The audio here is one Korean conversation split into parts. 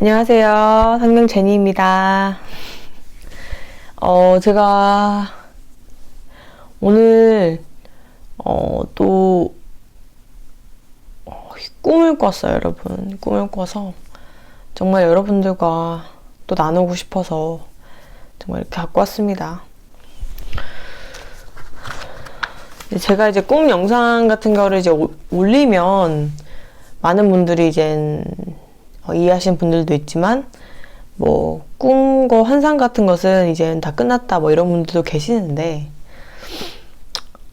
안녕하세요. 성경 제니입니다. 어, 제가 오늘 어, 또 어, 꿈을 꿨어요, 여러분. 꿈을 꿔서 정말 여러분들과 또 나누고 싶어서 정말 이렇게 갖고 왔습니다. 제가 이제 꿈 영상 같은 거를 이제 오- 올리면 많은 분들이 이제 어, 이해하신 분들도 있지만 뭐 꿈과 환상 같은 것은 이제 다 끝났다 뭐 이런 분들도 계시는데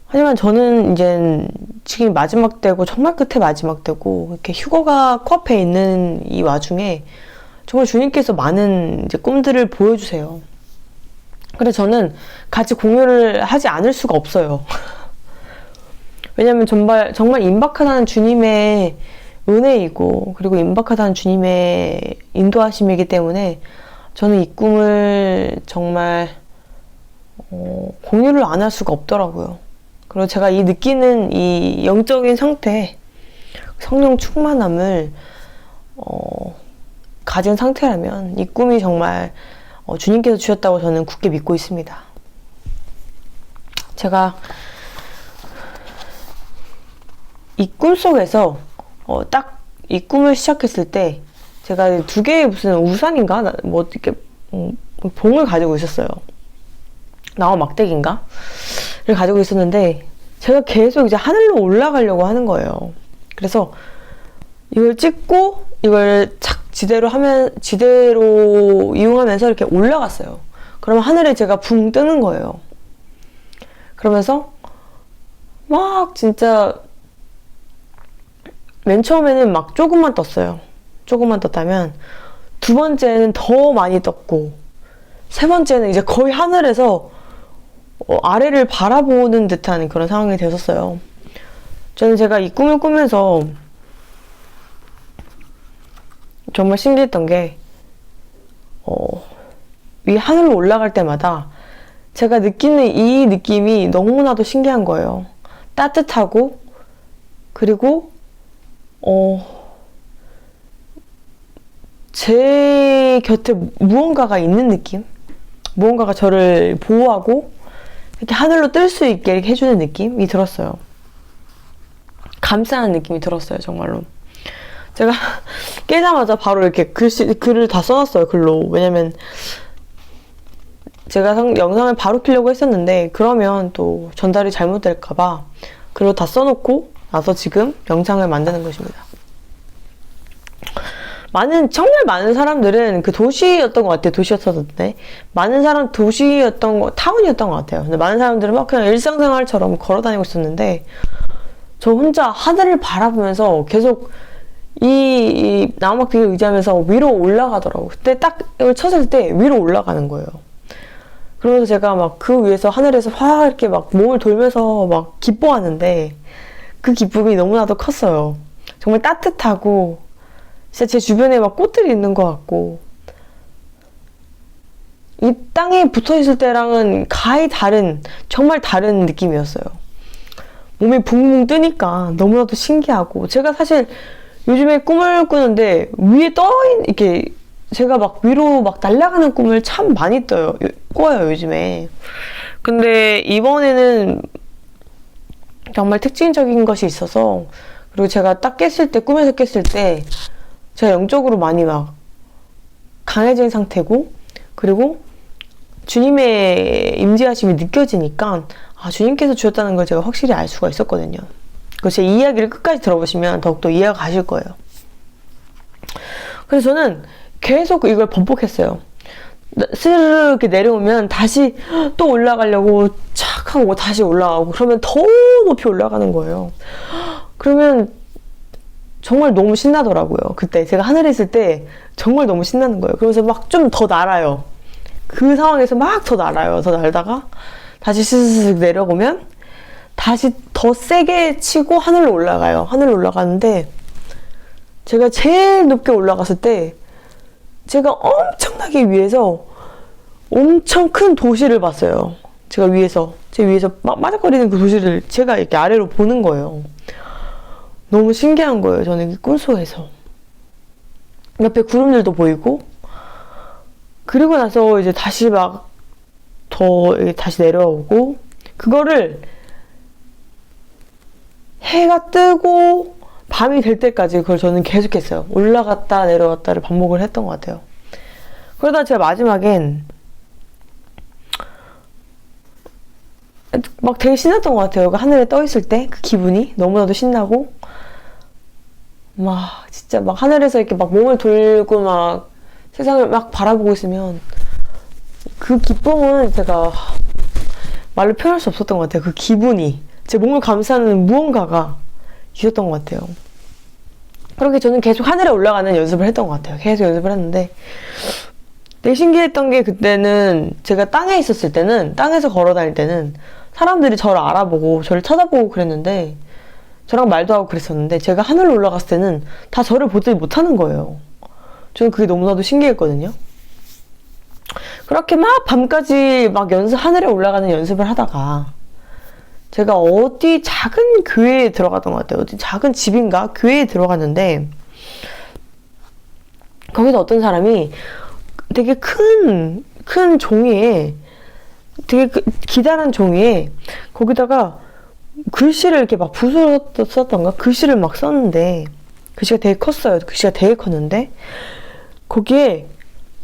하지만 저는 이제 지금 마지막 때고 정말 끝에 마지막 때고 이렇게 휴거가 코앞에 있는 이 와중에 정말 주님께서 많은 이제 꿈들을 보여주세요. 그래서 저는 같이 공유를 하지 않을 수가 없어요. 왜냐면 정말 정말 임박하다는 주님의 은혜이고 그리고 임박하다는 주님의 인도하심이기 때문에 저는 이 꿈을 정말 어, 공유를 안 할 수가 없더라고요. 그리고 제가 이 느끼는 이 영적인 상태, 성령 충만함을 어, 가진 상태라면 이 꿈이 정말 어, 주님께서 주셨다고 저는 굳게 믿고 있습니다. 제가 이 꿈 속에서 어, 딱 이 꿈을 시작했을 때 제가 두 개의 무슨 우산인가 나- 뭐 이렇게 음, 봉을 가지고 있었어요. 나와 막대기인가? 를 가지고 있었는데 제가 계속 이제 하늘로 올라가려고 하는 거예요. 그래서 이걸 찍고 이걸 착 지대로 하면 지대로 이용하면서 이렇게 올라갔어요. 그러면 하늘에 제가 붕 뜨는 거예요. 그러면서 막 진짜 맨 처음에는 막 조금만 떴어요. 조금만 떴다면 두 번째는 더 많이 떴고 세 번째는 이제 거의 하늘에서 어, 아래를 바라보는 듯한 그런 상황이 됐었어요. 저는 제가 이 꿈을 꾸면서 정말 신기했던 게, 어, 위 하늘로 올라갈 때마다 제가 느끼는 이 느낌이 너무나도 신기한 거예요. 따뜻하고, 그리고, 어, 제 곁에 무언가가 있는 느낌? 무언가가 저를 보호하고, 이렇게 하늘로 뜰 수 있게 해주는 느낌이 들었어요. 감싸는 느낌이 들었어요, 정말로. 제가 깨자마자 바로 이렇게 글씨, 글을 다 써놨어요, 글로. 왜냐면, 제가 성- 영상을 바로 키려고 했었는데, 그러면 또 전달이 잘못될까봐 글로 다 써놓고 나서 지금 영상을 만드는 것입니다. 많은, 정말 많은 사람들은 그 도시였던 것 같아요. 도시였었는데. 많은 사람, 도시였던 거, 타운이었던 것 같아요. 근데 많은 사람들은 막 그냥 일상생활처럼 걸어 다니고 있었는데, 저 혼자 하늘을 바라보면서 계속 이, 이 나무막대기를 의지하면서 위로 올라가더라고. 그때 딱 이걸 쳤을 때 위로 올라가는 거예요. 그러면서 제가 막 그 위에서 하늘에서 확 이렇게 막 몸을 돌면서 막 기뻐하는데 그 기쁨이 너무나도 컸어요. 정말 따뜻하고 진짜 제 주변에 막 꽃들이 있는 것 같고 이 땅에 붙어 있을 때랑은 가히 다른 정말 다른 느낌이었어요. 몸이 붕붕 뜨니까 너무나도 신기하고 제가 사실 요즘에 꿈을 꾸는데 위에 떠 있, 이렇게 제가 막 위로 막 날아가는 꿈을 참 많이 떠요 요- 꿔요 요즘에 근데 이번에는 정말 특징적인 것이 있어서 그리고 제가 딱 깼을 때 꿈에서 깼을 때 제가 영적으로 많이 막 강해진 상태고 그리고 주님의 임재하심이 느껴지니까 아 주님께서 주셨다는 걸 제가 확실히 알 수가 있었거든요. 그래서 제 이야기를 끝까지 들어보시면 더욱더 이해가 가실 거예요. 그래서 저는 계속 이걸 반복했어요. 나- 스르르 이렇게 내려오면 다시 또 올라가려고 착 하고 다시 올라가고 그러면 더 높이 올라가는 거예요. 그러면 정말 너무 신나더라고요. 그때 제가 하늘에 있을 때 정말 너무 신나는 거예요. 그러면서 막 좀 더 날아요. 그 상황에서 막 더 날아요. 더 날다가 다시 스스스 내려오면 다시 더 세게 치고 하늘로 올라가요. 하늘로 올라가는데 제가 제일 높게 올라갔을 때 제가 엄청나게 위에서 엄청 큰 도시를 봤어요. 제가 위에서 제 위에서 막 맞닥거리는 그 도시를 제가 이렇게 아래로 보는 거예요. 너무 신기한 거예요. 저는 이 꿈속에서. 옆에 구름들도 보이고 그리고 나서 이제 다시 막 더 다시 내려오고 그거를 해가 뜨고 밤이 될 때까지 그걸 저는 계속했어요. 올라갔다 내려갔다를 반복을 했던 것 같아요. 그러다 제가 마지막엔 막 되게 신났던 것 같아요. 그 하늘에 떠 있을 때 그 기분이 너무나도 신나고 막 진짜 막 하늘에서 이렇게 막 몸을 돌고 막 세상을 막 바라보고 있으면 그 기쁨은 제가 말로 표현할 수 없었던 것 같아요. 그 기분이 제 몸을 감싸는 무언가가 있었던 것 같아요. 그렇게 저는 계속 하늘에 올라가는 연습을 했던 것 같아요. 계속 연습을 했는데 되게 신기했던 게 그때는 제가 땅에 있었을 때는 땅에서 걸어 다닐 때는 사람들이 저를 알아보고 저를 쳐다보고 그랬는데 저랑 말도 하고 그랬었는데 제가 하늘로 올라갔을 때는 다 저를 보지 못하는 거예요. 저는 그게 너무나도 신기했거든요. 그렇게 막 밤까지 막 연습 하늘에 올라가는 연습을 하다가 제가 어디 작은 교회에 들어갔던 것 같아요. 어디 작은 집인가 교회에 들어갔는데 거기서 어떤 사람이 되게 큰, 큰 종이에 되게 그- 기다란 종이에 거기다가 글씨를 이렇게 막 붓으로 썼던가 글씨를 막 썼는데 글씨가 되게 컸어요. 글씨가 되게 컸는데 거기에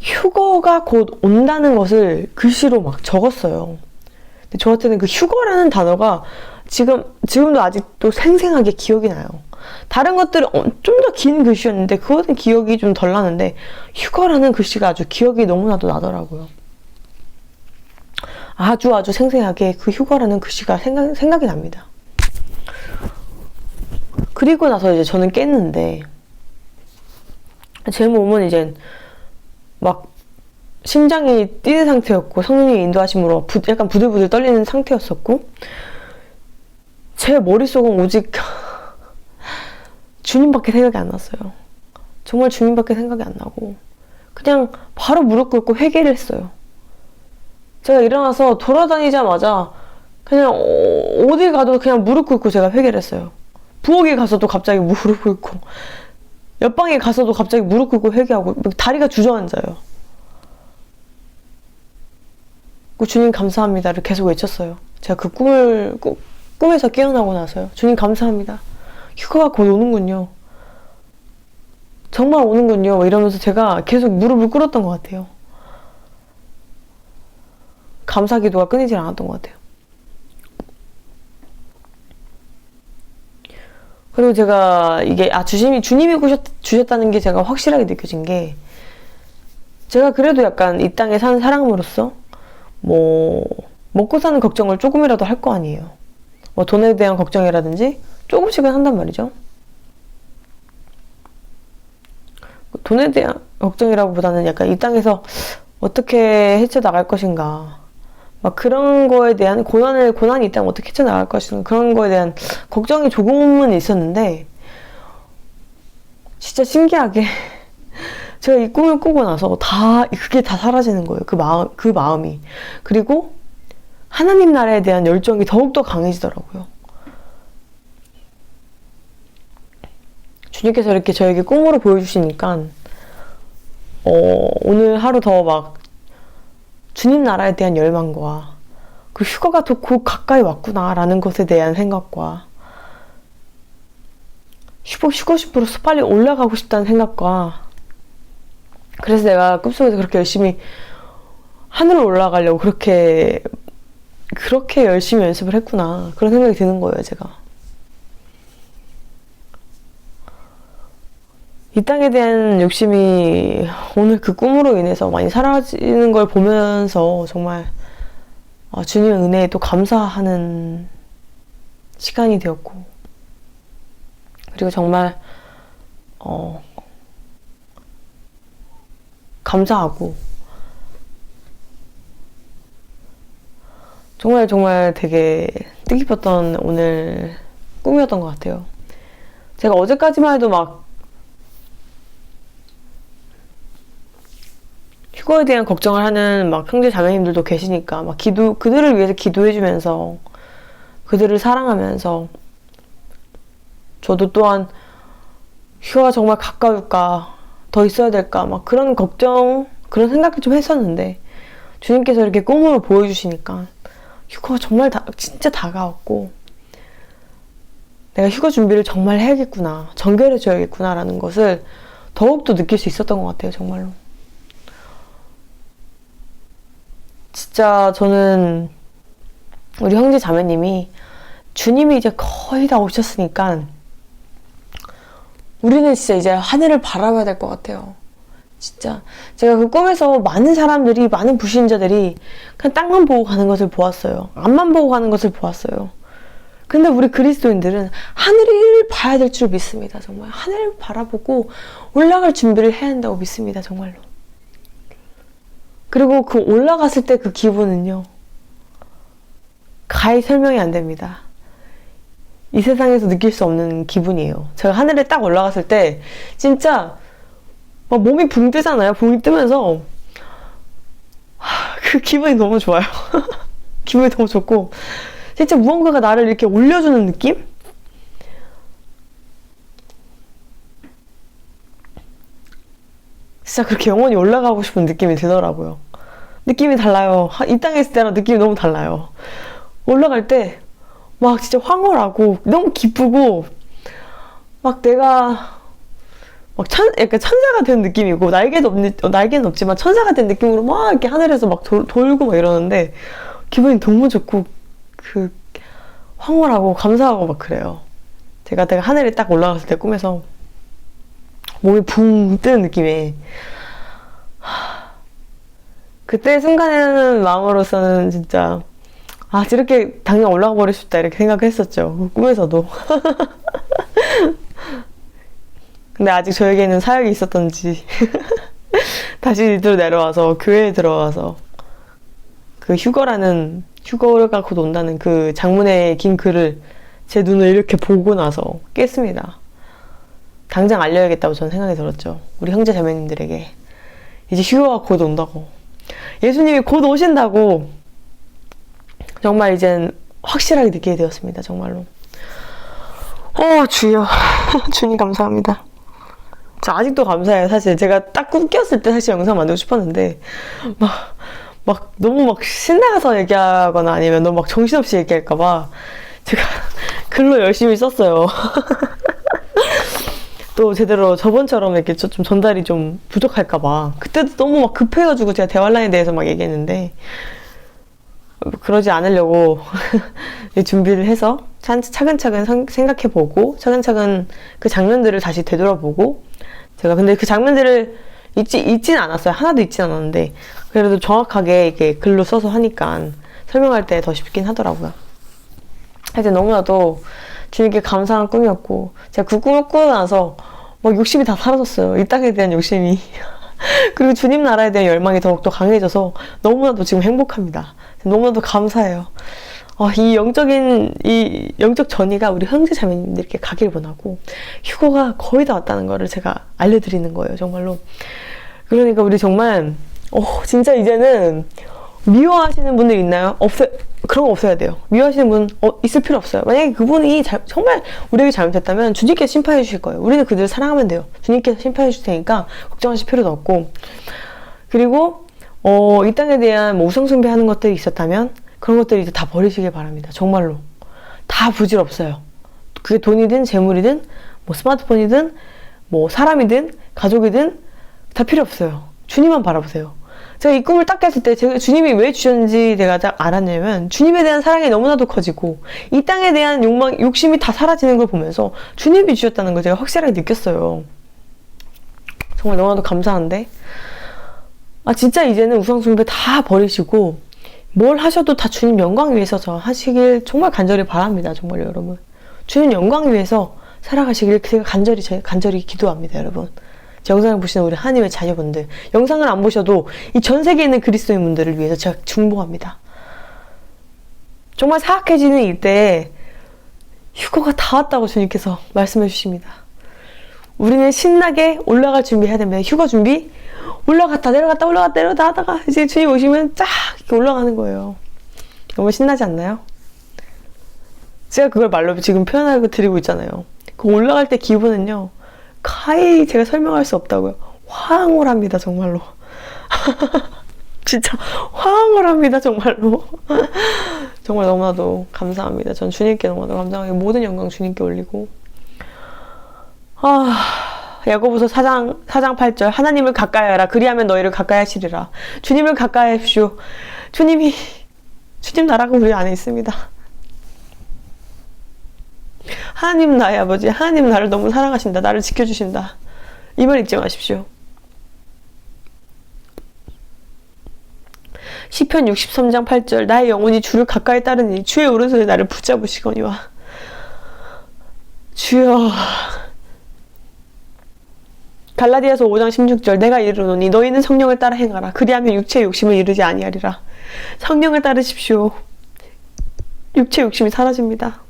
휴거가 곧 온다는 것을 글씨로 막 적었어요. 저한테는 그 휴거라는 단어가 지금 지금도 아직도 생생하게 기억이 나요. 다른 것들은 좀 더 긴 글씨였는데 그것은 기억이 좀 덜 나는데 휴거라는 글씨가 아주 기억이 너무나도 나더라고요. 아주 아주 생생하게 그 휴거라는 글씨가 생각, 생각이 납니다. 그리고 나서 이제 저는 깼는데 제 몸은 이제 막 심장이 뛰는 상태였고 성령의 인도하심으로 부- 약간 부들부들 떨리는 상태였었고 제 머릿속은 오직 주님밖에 생각이 안 났어요. 정말 주님밖에 생각이 안 나고 그냥 바로 무릎 꿇고 회개를 했어요. 제가 일어나서 돌아다니자마자 그냥 어- 어디 가도 그냥 무릎 꿇고 제가 회개를 했어요. 부엌에 가서도 갑자기 무릎 꿇고 옆방에 가서도 갑자기 무릎 꿇고 회개하고 다리가 주저앉아요. 그 주님 감사합니다를 계속 외쳤어요. 제가 그 꿈을 꾸- 꿈에서 깨어나고 나서요. 주님 감사합니다. 휴가가 곧 오는군요. 정말 오는군요. 뭐 이러면서 제가 계속 무릎을 꿇었던 것 같아요. 감사 기도가 끊이질 않았던 것 같아요. 그리고 제가 이게 아 주님이 주님이 주셨, 주셨다는 게 제가 확실하게 느껴진 게 제가 그래도 약간 이 땅에 사는 사람으로서 뭐 먹고 사는 걱정을 조금이라도 할 거 아니에요. 뭐 돈에 대한 걱정이라든지 조금씩은 한단 말이죠. 돈에 대한 걱정이라고보다는 약간 이 땅에서 어떻게 헤쳐나갈 것인가. 막 그런 거에 대한 고난을, 고난이 있다면 어떻게 헤쳐나갈 것인가. 그런 거에 대한 걱정이 조금은 있었는데, 진짜 신기하게, 제가 이 꿈을 꾸고 나서 다, 그게 다 사라지는 거예요. 그 마음, 그 마음이. 그리고 하나님 나라에 대한 열정이 더욱더 강해지더라고요. 주님께서 이렇게 저에게 꿈으로 보여주시니까, 어, 오늘 하루 더 막, 주님 나라에 대한 열망과, 그 휴가가 더 곧 가까이 왔구나라는 것에 대한 생각과, 슈퍼 휴거십으로 빨리 올라가고 싶다는 생각과, 그래서 내가 꿈속에서 그렇게 열심히 하늘로 올라가려고 그렇게, 그렇게 열심히 연습을 했구나. 그런 생각이 드는 거예요, 제가. 이 땅에 대한 욕심이 오늘 그 꿈으로 인해서 많이 사라지는 걸 보면서 정말 아, 주님의 은혜에 또 감사하는 시간이 되었고 그리고 정말 어, 감사하고 정말 정말 되게 뜻깊었던 오늘 꿈이었던 것 같아요. 제가 어제까지만 해도 막 휴거에 대한 걱정을 하는 막 형제 자매님들도 계시니까 막 기도 그들을 위해서 기도해주면서 그들을 사랑하면서 저도 또한 휴가가 정말 가까울까 더 있어야 될까? 막 그런 걱정 그런 생각을 좀 했었는데 주님께서 이렇게 꿈으로 보여주시니까 휴가가 정말 다, 진짜 다가왔고 내가 휴가 준비를 정말 해야겠구나 정결해 줘야겠구나라는 것을 더욱더 느낄 수 있었던 것 같아요 정말로. 진짜 저는 우리 형제 자매님이 주님이 이제 거의 다 오셨으니까 우리는 진짜 이제 하늘을 바라봐야 될 것 같아요. 진짜 제가 그 꿈에서 많은 사람들이 많은 불신자들이 그냥 땅만 보고 가는 것을 보았어요. 앞만 보고 가는 것을 보았어요. 근데 우리 그리스도인들은 하늘을 봐야 될 줄 믿습니다. 정말 하늘을 바라보고 올라갈 준비를 해야 한다고 믿습니다. 정말로. 그리고 그 올라갔을 때 그 기분은요. 가히 설명이 안 됩니다. 이 세상에서 느낄 수 없는 기분이에요. 제가 하늘에 딱 올라갔을 때 진짜 막 몸이 붕 뜨잖아요. 붕이 뜨면서 하, 그 기분이 너무 좋아요. 기분이 너무 좋고 진짜 무언가가 나를 이렇게 올려주는 느낌? 진짜 그렇게 영원히 올라가고 싶은 느낌이 들더라고요. 느낌이 달라요. 하- 이 땅에 있을 때랑 느낌이 너무 달라요. 올라갈 때 막 진짜 황홀하고 너무 기쁘고 막 내가 막 천, 약간 천사가 된 느낌이고 날개도 없는 어, 날개는 없지만 천사가 된 느낌으로 막 이렇게 하늘에서 막 돌, 돌고 막 이러는데 기분이 너무 좋고 그 황홀하고 감사하고 막 그래요. 제가 내가 하늘에 딱 올라갔을 때 꿈에서 몸이 붕 뜨는 느낌에 하, 그때 순간에는 마음으로서는 진짜 아 저렇게 당장 올라가 버리고 싶다 이렇게 생각했었죠. 그 꿈에서도. 근데 아직 저에게는 사역이 있었던지 다시 이대로 내려와서 교회에 들어가서 그 휴거라는 휴거가 곧 온다는 그 장문의 긴 글을 제 눈을 이렇게 보고 나서 깼습니다. 당장 알려야겠다고 저는 생각이 들었죠. 우리 형제 자매님들에게. 이제 휴거가 곧 온다고. 예수님이 곧 오신다고 정말 이젠 확실하게 느끼게 되었습니다. 정말로. 어, 주여. 주님 감사합니다. 저 아직도 감사해요. 사실 제가 딱꿈 깼을 때 사실 영상 만들고 싶었는데 막, 막 너무 막 신나서 얘기하거나 아니면 너무 막 정신없이 얘기할까봐 제가 글로 열심히 썼어요. 또 제대로 저번처럼 이렇게 좀 전달이 좀 부족할까봐 그때도 너무 막 급해가지고 제가 대화란에 대해서 막 얘기했는데 그러지 않으려고 준비를 해서 차- 차근차근 성- 생각해보고 차근차근 그 장면들을 다시 되돌아보고 제가 근데 그 장면들을 잊지, 잊진 않았어요. 하나도 잊진 않았는데 그래도 정확하게 이렇게 글로 써서 하니까 설명할 때 더 쉽긴 하더라고요. 하여튼 너무나도 주님께 감사한 꿈이었고 제가 그 꿈을 꾸고 나서 막 욕심이 다 사라졌어요. 이 땅에 대한 욕심이. 그리고 주님 나라에 대한 열망이 더욱더 강해져서 너무나도 지금 행복합니다. 너무나도 감사해요. 어, 이 영적인 이 영적 전이가 우리 형제 자매님들께 가길 원하고 휴거가 거의 다 왔다는 거를 제가 알려드리는 거예요, 정말로. 그러니까 우리 정말 어, 진짜 이제는 미워하시는 분들 있나요? 없어 그런 거 없어야 돼요. 미워하시는 분 어, 있을 필요 없어요. 만약에 그분이 잘- 정말 우리에게 잘못했다면 주님께서 심판해 주실 거예요. 우리는 그들을 사랑하면 돼요. 주님께서 심판해 주실 테니까 걱정하실 필요도 없고 그리고 어, 이 땅에 대한 뭐 우상숭배하는 것들이 있었다면 그런 것들 이제 다 버리시길 바랍니다. 정말로 다 부질없어요. 그게 돈이든 재물이든 뭐 스마트폰이든 뭐 사람이든 가족이든 다 필요 없어요. 주님만 바라보세요. 제가 이 꿈을 딱 깼을 때 제가 주님이 왜 주셨는지 내가 딱 알았냐면 주님에 대한 사랑이 너무나도 커지고 이 땅에 대한 욕망, 욕심이 다 사라지는 걸 보면서 주님이 주셨다는 걸 제가 확실하게 느꼈어요. 정말 너무나도 감사한데 아 진짜 이제는 우상숭배 다 버리시고 뭘 하셔도 다 주님 영광 위해서 저 하시길 정말 간절히 바랍니다. 정말 여러분. 주님 영광 위해서 살아가시길 간절히 제 간절히 기도합니다, 여러분. 제 영상을 보시는 우리 하나님의 자녀분들, 영상을 안 보셔도 이 전 세계에 있는 그리스도인 분들을 위해서 제가 중보합니다. 정말 사악해지는 이때 휴거가 다 왔다고 주님께서 말씀해 주십니다. 우리는 신나게 올라갈 준비해야 됩니다. 휴가 준비 올라갔다 내려갔다 올라갔다 내려갔다 하다가 이제 주님 오시면 쫙 이렇게 올라가는 거예요. 너무 신나지 않나요? 제가 그걸 말로 지금 표현하고 드리고 있잖아요. 그 올라갈 때 기분은요. 가히 제가 설명할 수 없다고요. 황홀합니다, 정말로. 진짜 황홀합니다, 정말로. 정말 너무나도 감사합니다. 전 주님께 너무나도 감사하게 모든 영광 주님께 올리고. 아, 야고보서 4장 4장 8절 하나님을 가까이 하라 그리하면 너희를 가까이 하시리라. 주님을 가까이 하십시오. 주님이 주님 나라가 우리 안에 있습니다. 하나님 나의 아버지, 하나님 나를 너무 사랑하신다. 나를 지켜주신다. 이 말 잊지 마십시오. 시편 63장 8절 나의 영혼이 주를 가까이 따르니 주의 오른손에 나를 붙잡으시거니와 주여 갈라디아서 5장 16절 내가 이르노니 너희는 성령을 따라 행하라 그리하면 육체의 욕심을 이르지 아니하리라 성령을 따르십시오 육체 욕심이 사라집니다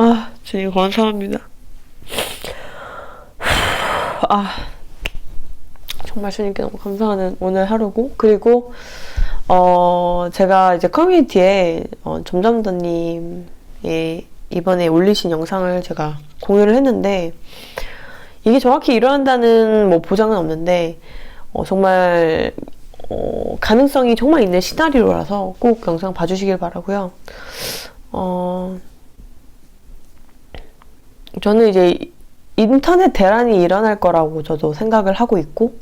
아 주님 감사합니다 아 정말 주님께 너무 감사하는 오늘 하루고 그리고 어 제가 이제 커뮤니티에 어, 점점더님이 이번에 올리신 영상을 제가 공유를 했는데 이게 정확히 일어난다는 뭐 보장은 없는데 어, 정말 어, 가능성이 정말 있는 시나리오라서 꼭 영상 봐주시길 바라고요. 어, 저는 이제 인터넷 대란이 일어날 거라고 저도 생각을 하고 있고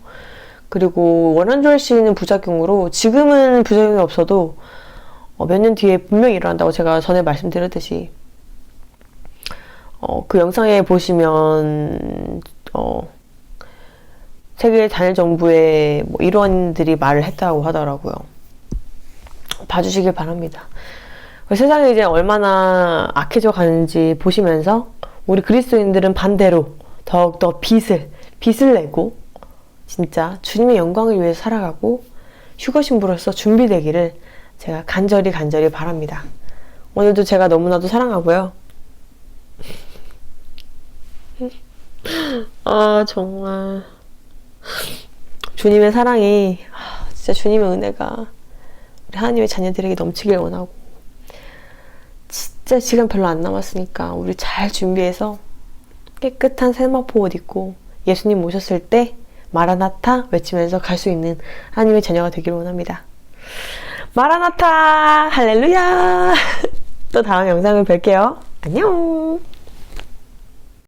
그리고 원한조엘 씨는 부작용으로 지금은 부작용이 없어도 어, 몇년 뒤에 분명히 일어난다고 제가 전에 말씀드렸듯이 어, 그 영상에 보시면 어, 세계 단일 정부의 뭐 일원들이 말을 했다고 하더라고요. 봐주시길 바랍니다. 세상이 이제 얼마나 악해져 가는지 보시면서 우리 그리스도인들은 반대로 더욱더 빛을 빛을 내고 진짜 주님의 영광을 위해 살아가고 휴거 신부로서 준비되기를 제가 간절히 간절히 바랍니다. 오늘도 제가 너무나도 사랑하고요. 아 정말 주님의 사랑이 아, 진짜 주님의 은혜가 우리 하나님의 자녀들에게 넘치길 원하고 진짜 시간 별로 안 남았으니까 우리 잘 준비해서 깨끗한 세마포 옷 입고 예수님 오셨을 때 마라나타 외치면서 갈 수 있는 하나님의 자녀가 되기를 원합니다. 마라나타 할렐루야 또 다음 영상을 뵐게요. 안녕